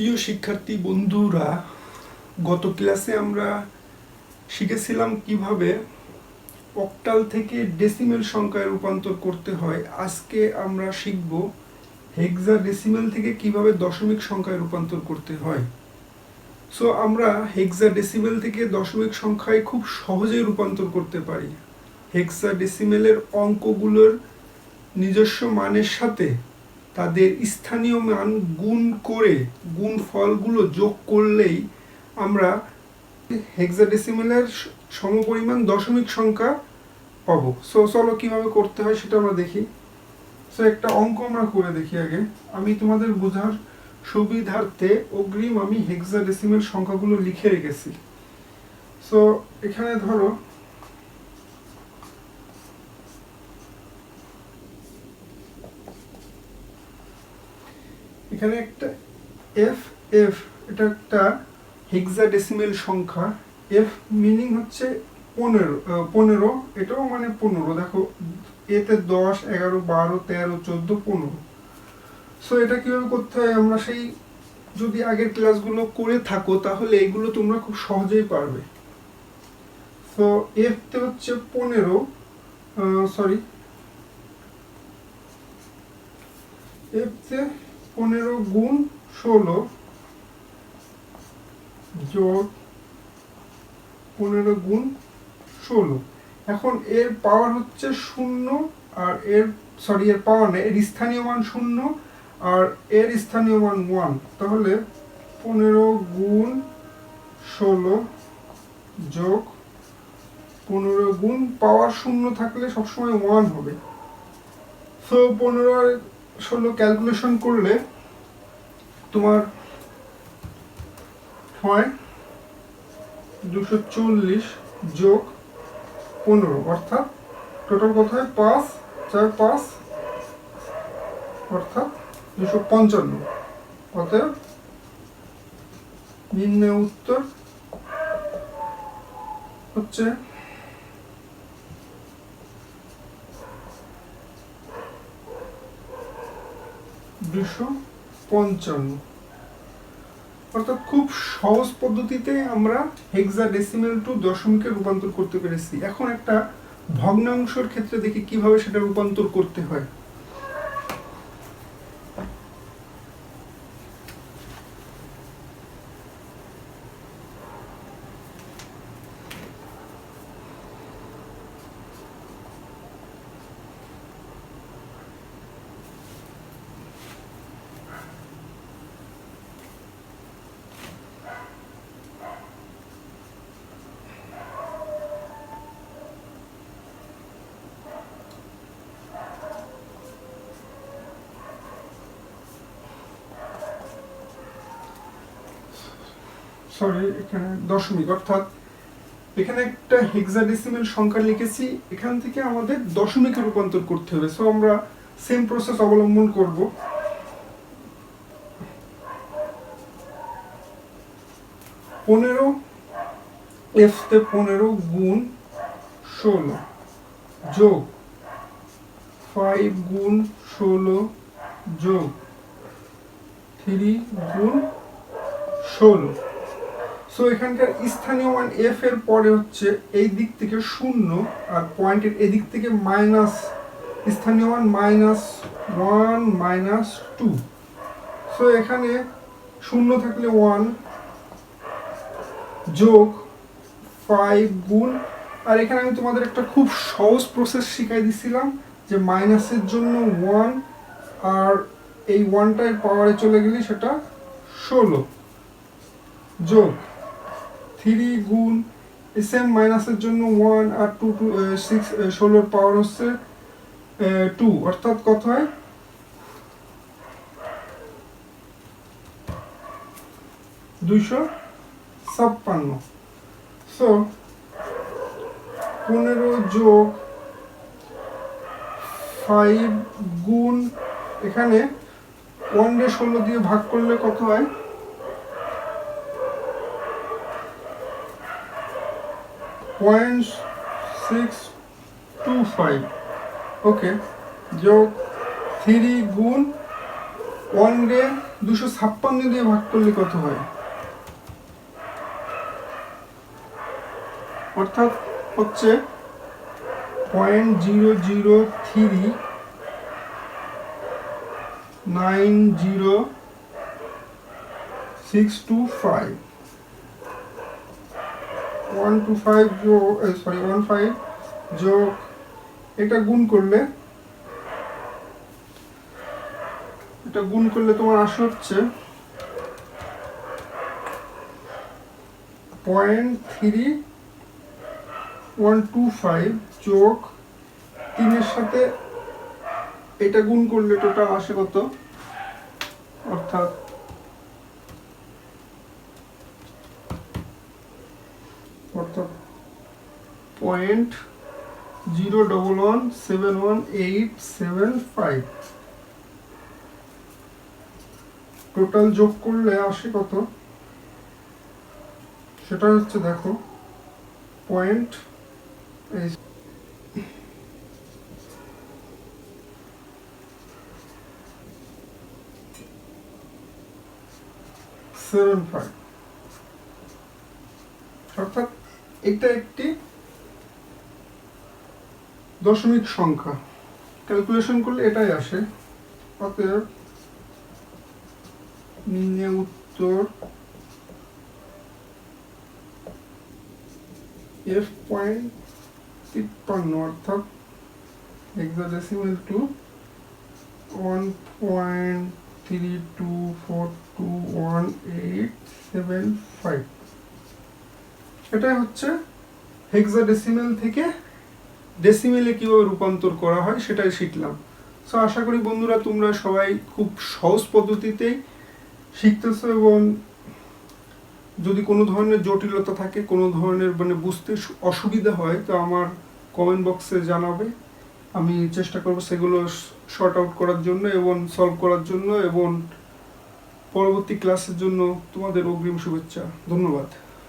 প্রিয় শিক্ষার্থী বন্ধুরা, গত ক্লাসে আমরা শিখেছিলাম কীভাবে অক্টাল থেকে ডেসিমেল সংখ্যায় রূপান্তর করতে হয়। আজকে আমরা শিখব হেক্সা ডেসিমেল থেকে কীভাবে দশমিক সংখ্যায় রূপান্তর করতে হয়। সো আমরা হেক্সা ডেসিমেল থেকে দশমিক সংখ্যায় খুব সহজেই রূপান্তর করতে পারি। হেক্সা ডেসিমেলের অঙ্কগুলোর নিজস্ব মানের সাথে তাদের স্থানীয় মান গুণ করে, গুণ ফলগুলো যোগ করলেই আমরা হেক্সাডেসিমেলের সমপরিমাণ দশমিক সংখ্যা পাবো। সো চলো কীভাবে করতে হয় সেটা আমরা দেখি। সো একটা অঙ্ক আমরা করে দেখি আগে। আমি তোমাদের বোঝার সুবিধার্থে অগ্রিম আমি হেক্সাডেসিমেল সংখ্যাগুলো লিখে রেখেছি। সো এখানে ধরো এখানে একটা এফ এফ এটা একটা হেক্সাডেসিমেল সংখ্যা। এফ মিনিং হচ্ছে পনেরো পনেরো, এটাও মানে পনেরো। দেখো এতে দশ, এগারো, বারো, তেরো, চোদ্দ, পনেরো। সো এটা কীভাবে করতে হয়? আমরা সেই যদি আগের ক্লাসগুলো করে থাকো, তাহলে এগুলো তোমরা খুব সহজেই পারবে। তো এফতে হচ্ছে পনেরো সরি এফতে পনেরো গুণ ষোলো যোগ পনেরো গুণ ষোলো। এখন এর পাওয়ার হচ্ছে শূন্য আর এর সরি এর পাওয়ার না এর স্থানীয় মান শূন্য আর এর স্থানীয় মান ওয়ান তাহলে পনেরো গুণ ষোলো যোগ পনেরো গুণ পাওয়ার শূন্য থাকলে সবসময় ওয়ান হবে। তো পনেরো ষোলো ক্যালকুলেশন করলে তোমার হয় দুশো চল্লিশ যোগ পনেরো, অর্থাৎ টোটাল কত হয়? পাঁচ, চার, পাঁচ, অর্থাৎ দুশো পঞ্চান্ন। অতএব নিম্নে উত্তর হচ্ছে দুশো পঞ্চান্ন। অর্থাৎ খুব সহজ পদ্ধতিতে আমরা হেক্সা ডেসিমেল টু দশমিকে রূপান্তর করতে পেরেছি। এখন একটা ভগ্নাংশের ক্ষেত্রে দেখি কীভাবে সেটা রূপান্তর করতে হয়। সরি এখানে দশমিক, অর্থাৎ এখানে একটা হেক্সাডেসিমেল সংখ্যা লিখেছি, এখান থেকে আমাদের দশমিকে রূপান্তর করতে হবে। সো আমরা সেম প্রসেস অবলম্বন করব। পনেরো এফতে পনেরো গুণ ষোলো যোগ ফাইভ গুণ ষোলো যোগ থ্রি গুণ ষোলো। সো এখানকার স্থানীয় মান এফ এর পরে হচ্ছে এই দিক থেকে শূন্য আর পয়েন্টের এদিক থেকে মাইনাস স্থানীয় মান minus one minus two so এখানে শূন্য থাকলে ওয়ান যোগ ফাইভ গুণ। আর এখানে আমি তোমাদের একটা খুব সহজ প্রসেস শিখাই দিছিলাম যে মাইনাসের জন্য ওয়ান আর এই ওয়ানটার পাওয়ারে চলে গেলে সেটা ষোলো। যোগ থ্রি গুণ এস এম মাইনাসের জন্য ওয়ান আর টু টু সিক্স ষোলোর পাওয়ার হচ্ছে টু অর্থাৎ কত হয়? দুইশো ছাপ্পান্ন। সো পনেরো যোগ ফাইভ গুণ এখানে ওয়ান ডে ষোলো দিয়ে ভাগ করলে কত হয়? Point six two five okay যোগ থ্রি গুণ ওয়ান রে দুশো ছাপ্পান্ন দিয়ে ভাগ করলে কত হয়? অর্থাৎ হচ্ছে point zero zero three nine zero six two five one two five যোগ সরি ওয়ান ফাইভ যোগ এটা গুণ করলে, এটা গুণ করলে তোমার আসে হচ্ছে point three one two five যোগ তিনের সাথে এটা গুণ করলে টোটাল আসে কত? অর্থাৎ অর্থাৎ point zero double one seven one eight seven five total যোগ করলে আসে কত? সেটা হচ্ছে দেখো পয়েন্ট সেভেন ফাইভ অর্থাৎ এটা একটি দশমিক সংখ্যা। ক্যালকুলেশন করলে এটাই আসে। অতএব নিম্নে উত্তর এফ পয়েন্ট তিপ্পান্ন, অর্থাৎ hexadecimal two one point three two four two one eight seven five এটাই হচ্ছে হেক্সাডেসিমেল থেকে ডেসিমেলে কীভাবে রূপান্তর করা হয় সেটাই শিখলাম। সো আশা করি বন্ধুরা তোমরা সবাই খুব সহজ পদ্ধতিতেই শিখতেছো এবং যদি কোনো ধরনের জটিলতা থাকে, কোনো ধরনের মানে বুঝতে অসুবিধা হয়, তো আমার কমেন্ট বক্সে জানাবে। আমি চেষ্টা করব সেগুলো শর্ট আউট করার জন্য এবং সলভ করার জন্য এবং পরবর্তী ক্লাসের জন্য তোমাদের অগ্রিম শুভেচ্ছা। ধন্যবাদ।